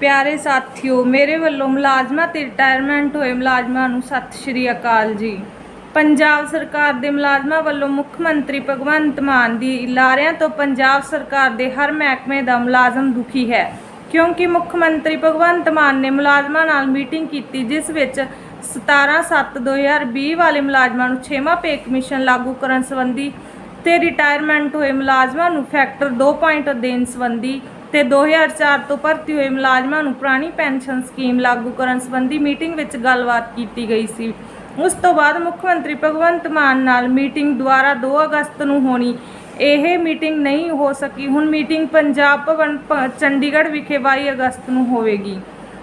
ਪਿਆਰੇ ਸਾਥੀਓ, ਮੇਰੇ ਵੱਲੋਂ ਮੁਲਾਜ਼ਮਾਂ ਤੇ ਰਿਟਾਇਰਮੈਂਟ ਹੋਏ ਮੁਲਾਜ਼ਮਾਂ ਨੂੰ ਸਤਿ ਸ਼੍ਰੀ ਅਕਾਲ ਜੀ। ਪੰਜਾਬ ਸਰਕਾਰ ਦੇ ਮੁਲਾਜ਼ਮਾਂ ਵੱਲੋਂ ਮੁੱਖ ਮੰਤਰੀ ਭਗਵੰਤ ਮਾਨ ਦੀ ਲਾਰਿਆਂ ਤੋਂ ਪੰਜਾਬ ਸਰਕਾਰ ਦੇ ਹਰ ਮਹਿਕਮੇ ਦਾ ਮੁਲਾਜ਼ਮ ਦੁਖੀ ਹੈ, ਕਿਉਂਕਿ ਮੁੱਖ ਮੰਤਰੀ ਭਗਵੰਤ ਮਾਨ ਨੇ ਮੁਲਾਜ਼ਮਾਂ ਨਾਲ ਮੀਟਿੰਗ ਕੀਤੀ, ਜਿਸ ਵਿੱਚ 17/7/2020 ਵਾਲੇ ਮੁਲਾਜ਼ਮਾਂ ਨੂੰ 6ਵਾਂ ਪੇ ਕਮਿਸ਼ਨ ਲਾਗੂ ਕਰਨ ਸੰਬੰਧੀ ਤੇ ਰਿਟਾਇਰਮੈਂਟ ਹੋਏ ਮੁਲਾਜ਼ਮਾਂ ਨੂੰ ਫੈਕਟਰ 2 ਪੁਆਇੰਟ ਦੇਣ ਸੰਬੰਧੀ ਤੇ 2004 ਤੋਂ ਭਰਤੀ ਹੋਏ ਮੁਲਾਜ਼ਮਾਂ ਨੂੰ ਪੁਰਾਣੀ ਪੈਨਸ਼ਨ ਸਕੀਮ ਲਾਗੂ ਕਰਨ ਸੰਬੰਧੀ ਮੀਟਿੰਗ ਵਿੱਚ ਗੱਲਬਾਤ ਕੀਤੀ ਗਈ ਸੀ। ਉਸ ਤੋਂ ਬਾਅਦ ਮੁੱਖ ਮੰਤਰੀ ਭਗਵੰਤ ਮਾਨ ਨਾਲ ਮੀਟਿੰਗ ਦੁਆਰਾ 2 ਅਗਸਤ ਨੂੰ ਹੋਣੀ। ਇਹ ਮੀਟਿੰਗ ਨਹੀਂ ਹੋ ਸਕੀ। ਹੁਣ ਮੀਟਿੰਗ ਪੰਜਾਬ ਭਵਨ ਚੰਡੀਗੜ੍ਹ ਵਿਖੇ 22 ਅਗਸਤ ਨੂੰ ਹੋਵੇਗੀ।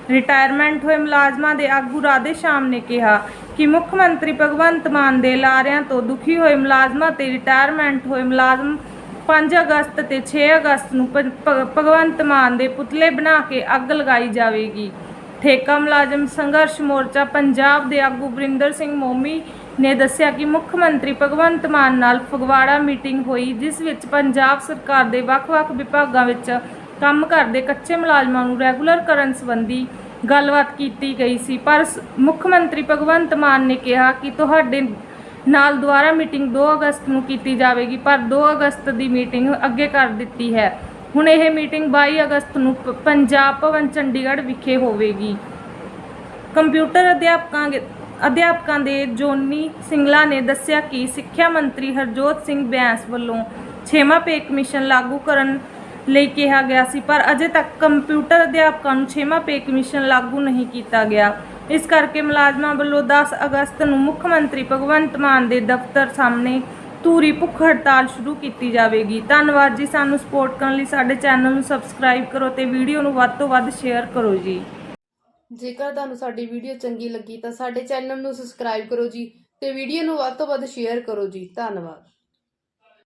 ਰਿਟਾਇਰਮੈਂਟ ਹੋਏ ਮੁਲਾਜ਼ਮਾਂ ਦੇ ਆਗੂ ਰਾਧੇ ਸ਼ਾਮ ਨੇ ਕਿਹਾ ਕਿ ਮੁੱਖ ਮੰਤਰੀ ਭਗਵੰਤ ਮਾਨ ਦੇ ਲਾਰਿਆਂ ਤੋਂ ਦੁਖੀ ਹੋਏ ਮੁਲਾਜ਼ਮਾਂ ਤੇ ਰਿਟਾਇਰਮੈਂਟ ਹੋਏ ਮੁਲਾਜ਼ਮ 5 ਅਗਸਤ ਤੇ 6 ਅਗਸਤ ਨੂੰ ਭ- ਭਗਵੰਤ ਮਾਨ ਦੇ ਪੁਤਲੇ ਬਣਾ ਕੇ ਅੱਗ ਲਗਾਈ ਜਾਵੇਗੀ। ਠੇਕਾ ਮੁਲਾਜ਼ਮ ਸੰਘਰਸ਼ ਮੋਰਚਾ ਪੰਜਾਬ ਦੇ ਆਗੂ ਵਰਿੰਦਰ ਸਿੰਘ ਮੋਮੀ ਨੇ ਦੱਸਿਆ ਕਿ ਮੁੱਖ ਮੰਤਰੀ ਭਗਵੰਤ ਮਾਨ ਨਾਲ ਫਗਵਾੜਾ ਮੀਟਿੰਗ ਹੋਈ, ਜਿਸ ਵਿੱਚ ਪੰਜਾਬ ਸਰਕਾਰ ਦੇ ਵੱਖ-ਵੱਖ ਵਿਭਾਗਾਂ ਵਿੱਚ ਕੰਮ ਕਰਦੇ ਕੱਚੇ ਮੁਲਾਜ਼ਮਾਂ ਨੂੰ ਰੈਗੂਲਰ ਕਰਨ ਸੰਬੰਧੀ ਗੱਲਬਾਤ ਕੀਤੀ ਗਈ ਸੀ, ਪਰ ਸ- ਮੁੱਖ ਮੰਤਰੀ ਭਗਵੰਤ ਮਾਨ ਨੇ ਕਿਹਾ ਕਿ ਤੁਹਾਡੇ ਨਾਲ ਦੁਬਾਰਾ ਮੀਟਿੰਗ 2 ਅਗਸਤ ਨੂੰ ਕੀਤੀ ਜਾਵੇਗੀ, ਪਰ 2 ਅਗਸਤ ਦੀ ਮੀਟਿੰਗ ਅੱਗੇ ਕਰ ਦਿੱਤੀ ਹੈ। ਹੁਣ ਇਹ ਮੀਟਿੰਗ 22 ਅਗਸਤ ਨੂੰ ਪ- ਪੰਜਾਬ ਭਵਨ ਚੰਡੀਗੜ੍ਹ ਵਿਖੇ ਹੋਵੇਗੀ। ਕੰਪਿਊਟਰ ਅਧਿਆਪਕਾਂ ਅਧਿਆਪਕਾਂ ਦੇ ਜੋਨੀ ਸਿੰਗਲਾ ਨੇ ਦੱਸਿਆ ਕਿ ਸਿੱਖਿਆ ਮੰਤਰੀ ਹਰਜੋਤ ਸਿੰਘ ਬੈਂਸ ਵੱਲੋਂ 6ਵਾਂ ਪੇ ਕਮਿਸ਼ਨ ਲਾਗੂ ਕਰਨ ਲਈ ਕਿਹਾ ਗਿਆ ਸੀ, ਪਰ ਅਜੇ ਤੱਕ ਕੰਪਿਊਟਰ ਅਧਿਆਪਕਾਂ ਨੂੰ 6ਵਾਂ ਪੇ ਕਮਿਸ਼ਨ ਲਾਗੂ ਨਹੀਂ ਕੀਤਾ ਗਿਆ। ਇਸ ਕਰਕੇ ਮੁਲਾਜ਼ਮਾਂ ਵੱਲੋਂ 10 ਅਗਸਤ ਨੂੰ ਮੁੱਖ ਮੰਤਰੀ ਭਗਵੰਤ ਮਾਨ ਦੇ ਦਫ਼ਤਰ ਸਾਹਮਣੇ ਧੂਰੀ ਭੁੱਖ ਹੜਤਾਲ ਸ਼ੁਰੂ ਕੀਤੀ ਜਾਵੇਗੀ। ਧੰਨਵਾਦ ਜੀ ਸਾਨੂੰ ਸਪੋਰਟ ਕਰਨ ਲਈ। ਸਾਡੇ ਚੈਨਲ ਨੂੰ ਸਬਸਕ੍ਰਾਈਬ ਕਰੋ ਤੇ ਵੀਡੀਓ ਨੂੰ ਵੱਧ ਤੋਂ ਵੱਧ ਸ਼ੇਅਰ ਕਰੋ ਜੀ। ਜੇਕਰ ਤੁਹਾਨੂੰ ਸਾਡੀ ਵੀਡੀਓ ਚੰਗੀ ਲੱਗੀ ਤਾਂ ਸਾਡੇ ਚੈਨਲ ਨੂੰ ਸਬਸਕ੍ਰਾਈਬ ਕਰੋ ਜੀ ਤੇ ਵੀਡੀਓ ਨੂੰ ਵੱਧ ਤੋਂ ਵੱਧ ਸ਼ੇਅਰ ਕਰੋ ਜੀ। ਧੰਨਵਾਦ।